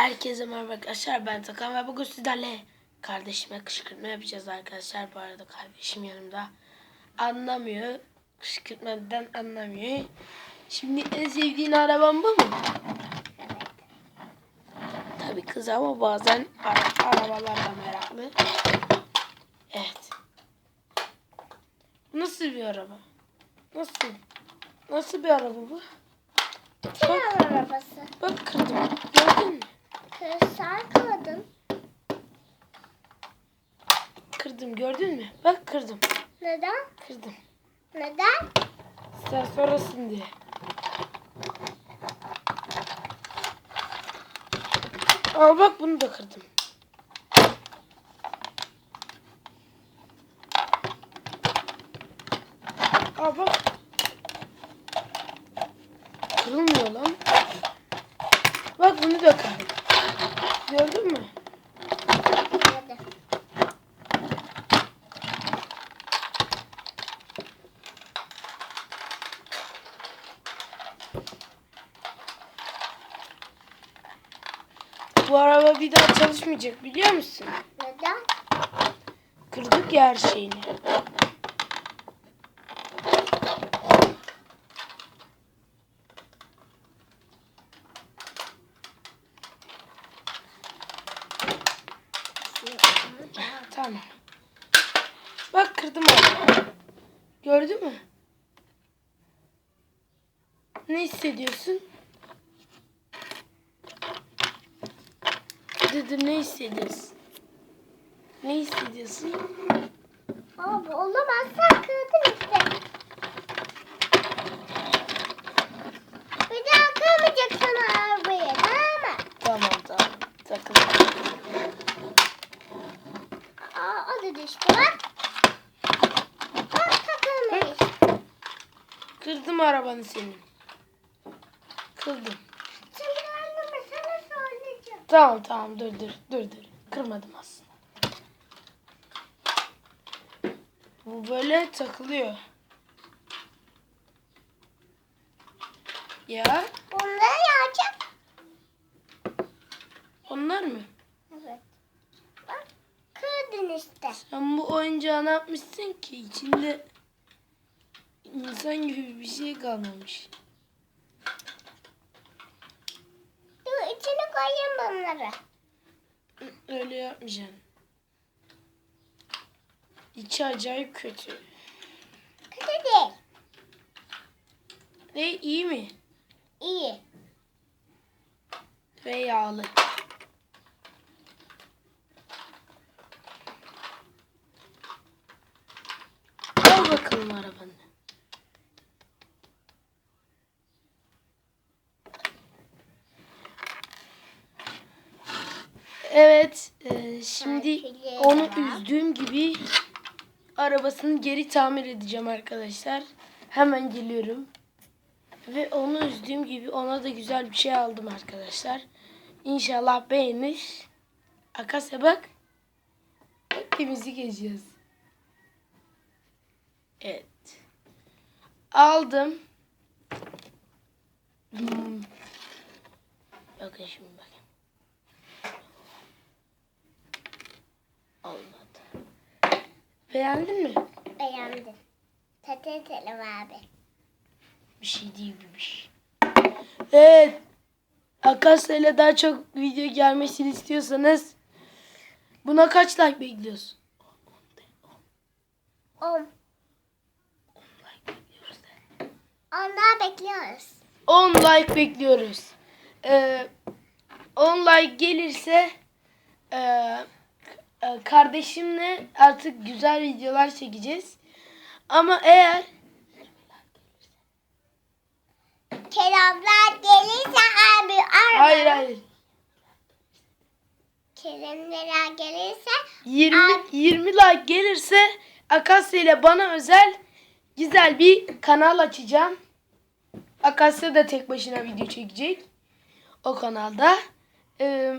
Herkese merhaba arkadaşlar ben Takan ve bugün sizlerle kardeşime kışkırtma yapacağız arkadaşlar. Bu arada kardeşim yanımda anlamıyor. Kışkırtmadan anlamıyor. Şimdi en sevdiğin araban bu mu? Tabii kız ama bazen ara- arabalar da meraklı. Evet. Nasıl bir araba? Nasıl? Nasıl bir araba bu? Tren arabası. Bak kırdım. Gördün mü? Kırsal kadın. Kırdım gördün mü? Bak kırdım. Neden? Kırdım. Neden? Sen sonrasın diye. Al bak bunu da kırdım. Al bak. Kırılmıyor lan. Bak bunu da kırdım. Gördün mü? Bu araba bir daha çalışmayacak biliyor musun? Neden? Kırdık ya her şeyini. Tamam. Bak kırdım onu. Gördün mü? Ne hissediyorsun? Dedim ne hissediyorsun? Ne hissediyorsun? Abi olamaz sen kırdın işte. Bir daha kırmayacaksın arabayı tamam mı? Tamam tamam. Takıl. Aa, o da düştü bak. Bak takılmış. Kırdım arabanı senin. Kırdım. Tamam tamam dur dur dur dur. Kırmadım aslında. Bu böyle takılıyor. Ya Bunları yağacak. onlar mı? Evet. Bak kırdın işte. Sen bu oyuncağı ne yapmışsın ki? İçinde insan gibi bir şey kalmamış. Dur içine koyayım bunları. Öyle yapmayacaksın. İçi acayip kötü. Kötü değil. Ve iyi mi? İyi. Ve yağlı. Al bakalım arabanı. Evet, e, şimdi onu üzdüğüm gibi arabasını geri tamir edeceğim arkadaşlar. Hemen geliyorum. Ve onu üzdüğüm gibi ona da güzel bir şey aldım arkadaşlar. İnşallah beğenir. Akasya bak. Bak temizlik edeceğiz. Evet. Aldım. Hmm. Bakın şimdi bakın. Beğendin mi? Beğendim. Tetetelim abi. Bir şey değil bir. Evet. Akasya ile daha çok video gelmesini istiyorsanız buna kaç like bekliyorsun? 10. 10 like bekliyoruz. de. On daha bekliyoruz. 10 like bekliyoruz. Ee, 10 like gelirse e, e, kardeşimle artık güzel videolar çekeceğiz. Ama eğer Keremler gelirse abi arama. hayır hayır Keremler gelirse 20 Abi. 20 like gelirse Akasya ile bana özel güzel bir kanal açacağım. Akasya da tek başına video çekecek o kanalda. Ee,